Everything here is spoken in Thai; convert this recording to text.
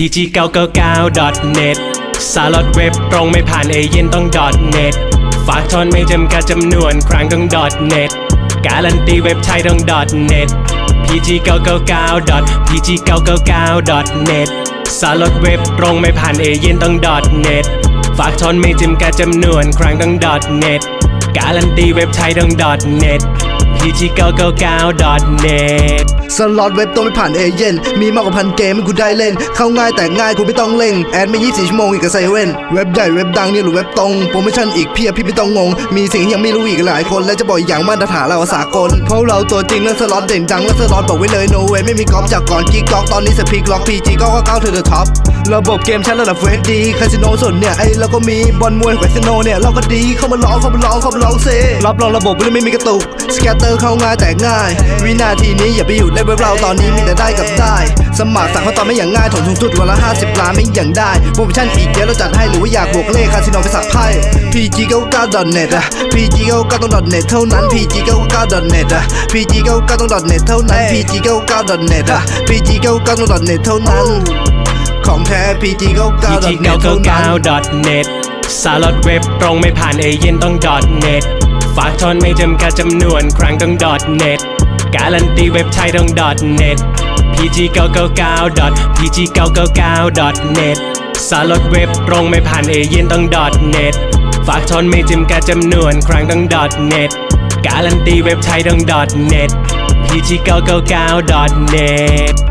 pg999.net สาลดเว็บตรงไม่ผ่านเอเย่นต้อง .net ฝากทอนไม่จำกัดจำนวนครั้งต้อง .net การันตีเว็บไทยต้อง .net pg999.pg999.net สาลดเว็บตรงไม่ผ่านเอเย่นต้อง .net ฝากทอนไม่จำกัดจำนวนครั้งต้อง .net การันตีเว็บไทยต้อง .net pg999.net สล็อตเว็บต้องไม่ผ่านเอเย่นมีมากกว่าพันเกมให้คุณได้เล่น เข้าง่ายแต่ง่ายคุณไม่ต้องเล่ง แอดไม่ 24 ชั่วโมงอีกกับไซเว่นเว็บใหญ่เว็บดังนี่หรือเว็บตรงโปรโมชั่นอีกเพียบพี่ไม่ต้องงง มีสิ่งที่ยังไม่รู้อีกหลายคน และจะบอกอย่างมาตรฐานเราสากล เพราะเราตัวจริงเรื่องสล็อตเด่นดังและสล็อตบอกไว้เลยโนเวไม่มีกอล์ฟจากก่อนกิ๊กก๊อกตอนนี้สปีกล็อกพีจีก็เก้าเธอเดอะท็อประบบเกมชั้นระดับเวทดีคาสิโนส่วนเนี่ยไอ้เราก็มีบอลมวยแคสิโนเนี่ยเราก็ดีเข้ามาลองเข้ามาลองเข้ามาลองเซรับรองระบบไม่มีกระตุกสแกตเตอร์เข้าง่ายแต่ง่ายวินาทีนี้อย่าไปหยุดเล่นเว็บเราตอนนี้มีแต่ได้กับได้ สมัครสั่งเขาตอนไม่อย่างง่ายถอนทุนทุดวันละ 50 ล้านไม่อย่างได้ โปรโมชั่นอีกเยอะเราจัดให้หรือว่าอยากบวกเลขคาสิโนไปสักไพ่ PG 9 9 net อะ PG 9 9ต้อง .net เท่านั้น PG 9 9 net อะ PG 9 9ต้อง .net เท่านั้น PG 9 9 net อะ PG 9 9ต้อง .net เท่านั้น ของแท้ PG 9 9 net เท่านั้น .net สาลดเว็บตรงไม่ผ่านเอเย่นต้อง .net ฝากทอนไม่จำกัดจำนวนครั้งต้อง .net การันตีเว็บไทยต้อง .net pg999.pg999.net สารลดเว็บตรงไม่ผ่านเอเย่นต้อง .net ฝากทอนไม่จิมการจำนวนครั้งต้อง .net การันตีเว็บไทยต้อง .net pg999.net